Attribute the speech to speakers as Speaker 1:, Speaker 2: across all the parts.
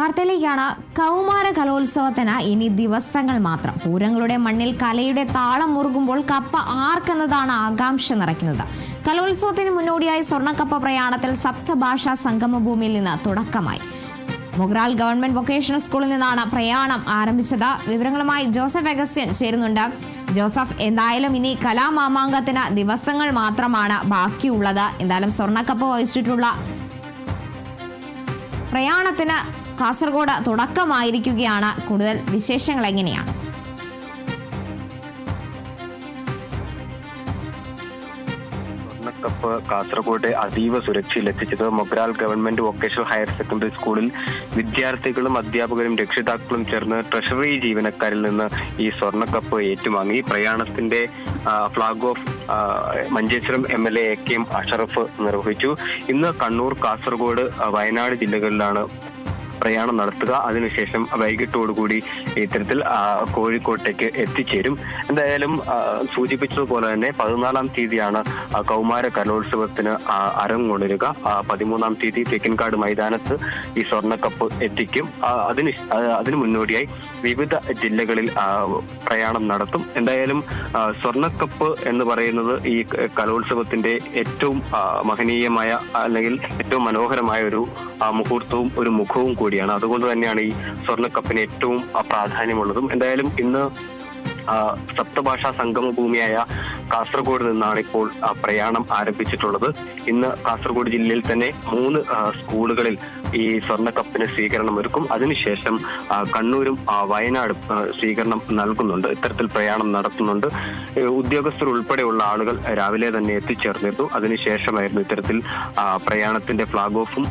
Speaker 1: വാർത്തയിലേക്കാണ്. കൗമാര കലോത്സവത്തിന് ഇനി ദിവസങ്ങൾ മാത്രം. പൂരങ്ങളുടെ മണ്ണിൽ കലയുടെ താളം മുറുകുമ്പോൾ കപ്പ ആർക്കെന്നതാണ് ആകാംക്ഷ നിറയ്ക്കുന്നത്. കലോത്സവത്തിന് മുന്നോടിയായി സ്വർണക്കപ്പ പ്രയാണത്തിൽ സപ്തഭാഷാ സംഗമഭൂമിയിൽ നിന്ന് തുടക്കമായി. മൊഗ്രാൽ ഗവൺമെന്റ് വൊക്കേഷണൽ സ്കൂളിൽ നിന്നാണ് പ്രയാണം ആരംഭിച്ചത്. വിവരങ്ങളുമായി ജോസഫ് അഗസ്റ്റ്യൻ ചേരുന്നുണ്ട്. ജോസഫ് എന്തായാലും ഇനി കലാമാമാങ്കത്തിന് ദിവസങ്ങൾ മാത്രമാണ് ബാക്കിയുള്ളത്. എന്തായാലും സ്വർണക്കപ്പ് വഹിച്ചിട്ടുള്ള പ്രയാണത്തിന് കാസർഗോഡ് തുടക്കമായിരിക്കുകയാണ്. കൂടുതൽ വിശേഷങ്ങൾ എങ്ങനെയാണ്?
Speaker 2: സ്വർണക്കപ്പ് കാസർഗോഡ് അതീവ സുരക്ഷയിൽ എത്തിച്ചത് Mogral government vocational higher secondary സ്കൂളിൽ വിദ്യാർത്ഥികളും അധ്യാപകരും രക്ഷിതാക്കളും ചേർന്ന് ട്രഷറി ജീവനക്കാരിൽ നിന്ന് ഈ സ്വർണക്കപ്പ് ഏറ്റുവാങ്ങി. പ്രയാണത്തിന്റെ flag off Manjeshwaram M L A K M Ashraf നിർവഹിച്ചു. ഇന്ന് കണ്ണൂർ കാസർഗോഡ് വയനാട് ജില്ലകളിലാണ് പ്രയാണം നടത്തുക. അതിനുശേഷം വൈകിട്ടോടുകൂടി ഇത്തരത്തിൽ കോഴിക്കോട്ടേക്ക് എത്തിച്ചേരും. എന്തായാലും സൂചിപ്പിച്ചതുപോലെ തന്നെ പതിനാലാം തീയതിയാണ് കൗമാര കലോത്സവത്തിന് അരങ്ങൊണരുക. പതിമൂന്നാം തീയതി തെക്കിൻകാട് മൈതാനത്ത് ഈ സ്വർണക്കപ്പ് എത്തിക്കും. അതിന് അതിനു മുന്നോടിയായി വിവിധ ജില്ലകളിൽ പ്രയാണം നടത്തും. എന്തായാലും സ്വർണക്കപ്പ് എന്ന് പറയുന്നത് ഈ കലോത്സവത്തിന്റെ ഏറ്റവും മഹനീയമായ അല്ലെങ്കിൽ ഏറ്റവും മനോഹരമായ ഒരു മുഹൂർത്തവും ഒരു മുഖവും കൂടിയാണ്. അതുകൊണ്ട് തന്നെയാണ് ഈ സ്വർണക്കപ്പിന് ഏറ്റവും പ്രാധാന്യമുള്ളതും. എന്തായാലും ഇന്ന് സപ്തഭാഷാ സംഗമ ഭൂമിയായ കാസർഗോഡ് നിന്നാണ് ഇപ്പോൾ പ്രയാണം ആരംഭിച്ചിട്ടുള്ളത്. ഇന്ന് കാസർഗോഡ് ജില്ലയിൽ തന്നെ മൂന്ന് സ്കൂളുകളിൽ ഈ സ്വർണക്കപ്പിന് സ്വീകരണം ഒരുക്കും. അതിനുശേഷം കണ്ണൂരും വയനാടും സ്വീകരണം നൽകുന്നുണ്ട്. ഇത്തരത്തിൽ പ്രയാണം നടത്തുന്നുണ്ട്. ഉദ്യോഗസ്ഥർ ഉൾപ്പെടെയുള്ള ആളുകൾ രാവിലെ തന്നെ എത്തിച്ചേർന്നിരുന്നു. അതിനുശേഷമായിരുന്നു ഇത്തരത്തിൽ പ്രയാണത്തിന്റെ ഫ്ളാഗ് ഓഫും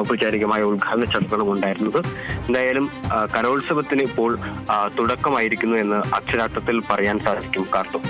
Speaker 2: ഔപചാരികമായ ഉദ്ഘാടന ചടങ്ങുകളും ഉണ്ടായിരുന്നത്. എന്തായാലും കലോത്സവത്തിന് ഇപ്പോൾ തുടക്കമായിരിക്കുന്നു എന്ന് അക്ഷരാർത്ഥത്തിൽ പറയാൻ സാധിക്കും കാർത്തു.